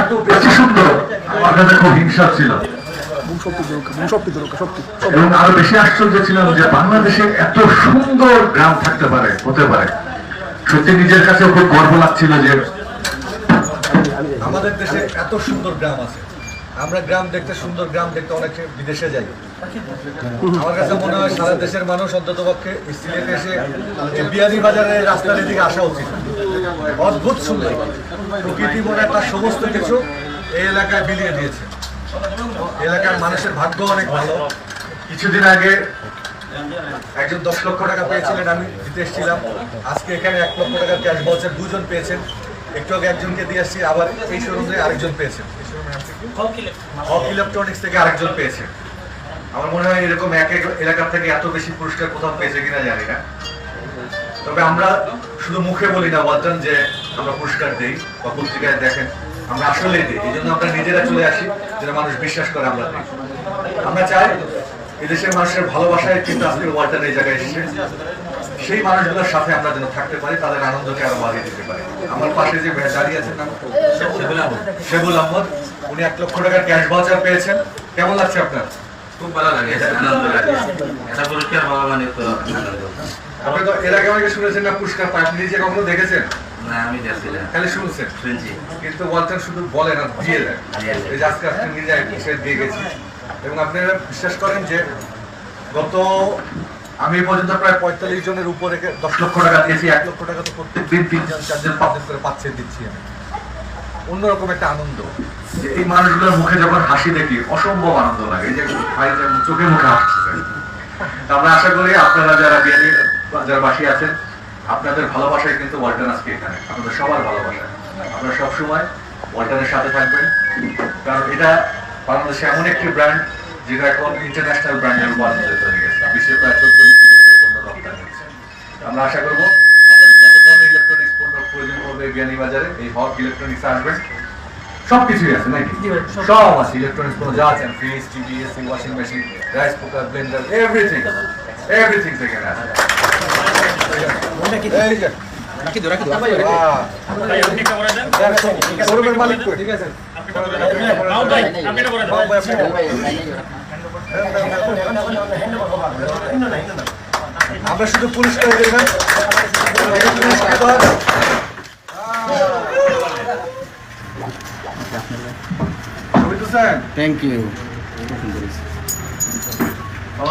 এত বেশি সুন্দর ছিল। এবং যে বাংলাদেশে এত সুন্দর গ্রাম থাকতে পারে, হতে পারে। সত্যি নিজের কাছে খুব গর্ব লাগছিল যে আমাদের দেশে এত সুন্দর গ্রাম আছে। আমরা গ্রাম দেখতে সুন্দর, গ্রাম দেখতে অনেকে বিদেশে যাই। আমার কাছে মনে হয় সারা দেশের মানুষ অন্তত পক্ষে সিলেটে এসে এই বিয়ানি বাজারে রাস্তার এদিকে আসা উচিত। অদ্ভুত সুন্দর। প্রকৃতি মনে তার সমস্ত কিছু এই এলাকায় বিলিয়ে দিয়েছে। এলাকার মানুষের ভাগ্য অনেক ভালো। কিছুদিন আগে একজন দশ লক্ষ টাকা পেয়েছিলেন, আমি দিতে এসেছিলাম। আজকে এখানে এক লক্ষ টাকার ক্যাশ বাউচার দুজন পেয়েছেন। একটু আগে একজনকে দিয়ে আসছি, আবার এই শোরুমে আরেকজন পেয়েছেন? হক ইলেক- হক ইলেকট্রনিক্স থেকে আরেকজন পেয়েছে। আমার মনে হয় এরকম এক এক এলাকা থেকে এত বেশি পুরস্কার কোথাও পেয়েছে কিনা জানি না। তবে আমরা শুধু মুখে বলি না, ওয়ালটন, যে আমরা পুরস্কার দিই বা পত্রিকায় দেখেন, আমরা আসলেই দিই। এই জন্য আমরা নিজেরা চলে আসি, যেন মানুষ বিশ্বাস করে আমরা দিই। আমরা চাই এদেশের মানুষের ভালোবাসায় কিন্তু আজকে ওয়ালটন এই জায়গায় এসেছে। সেই মানুষগুলোর সাথে আমরা যেন থাকতে পারি তাদের আনন্দকে আরও বাড়িয়ে দিতে পারি। আমার পাশে যে দাঁড়িয়ে আছেন শেবুল আহমদ। উনি এক লক্ষ টাকার ক্যাশ ভাউচার পেয়েছেন। কেমন লাগছে আপনার? খুব ভালো লাগে এটা পুরস্কার পাওয়া মানে তো? আপনি তো এর আগে আমাকে শুনেছেন না পুরস্কার পায় আপনি নিজে কখনো দেখেছেন? না আমি যাচ্ছিলাম খালি শুনছেন। শুনছি। কিন্তু ওয়ালটন শুধু বলে না দিয়ে দেয়। দিয়ে দেয়। এই যে আজকে আপনি নিজে দিয়ে গেছি এবং আপনারা বিশ্বাস করেন যে গত আমি পর্যন্ত প্রায় পঁয়তাল্লিশ জনের উপরে দশ লক্ষ টাকা দিয়েছি, এক লক্ষ টাকা তো প্রত্যেক দিন তিনজন, চারজন, পাঁচজন করে পাচ্ছে দিচ্ছি আমি। অন্যরকম একটা আনন্দ। যে এই মানুষগুলোর মুখে যখন হাসি দেখি, অসম্ভব আনন্দ লাগে। যে ভাই চোখে মুখে হাসছে আমরা আশা করি আপনারা যারা বিয়ানি যারা বাসী আছেন, আপনাদের ভালোবাসায় কিন্তু ওয়ালটন আজকে এখানে। আপনাদের সবার ভালোবাসা। আপনারা সবসময় ওয়ালটনের সাথে থাকবেন। কারণ এটা বাংলাদেশে এমন একটি ব্র্যান্ড, যেটা এখন ইন্টারন্যাশনাল ব্র্যান্ডের রূপান্তরিত হয়ে বিশ্বের প্রায় চৌচল্লিশ দেশে পণ্য রপ্তানি হচ্ছে। আমরা আশা করব আপনার যত ধরনের ইলেকট্রনিক্স পণ্য প্রয়োজন পড়বে বিয়ানি বাজারে এই হক ইলেকট্রনিক্স আসবেন সবকিছুই আছে নাকি? সব- সব আছে ইলেকট্রনিক্স পণ্য যা আছে fridge TV AC washing machine rice cooker blender everything everything সেখানে আছে। শোরুমের মালিক ঠিক আছে। আপনি করে দেন। আমরা শুধু পুরস্কার দিই না এটা পুরস্কার দেওয়া হয় না। ছবি তুলছেন? Thank you O,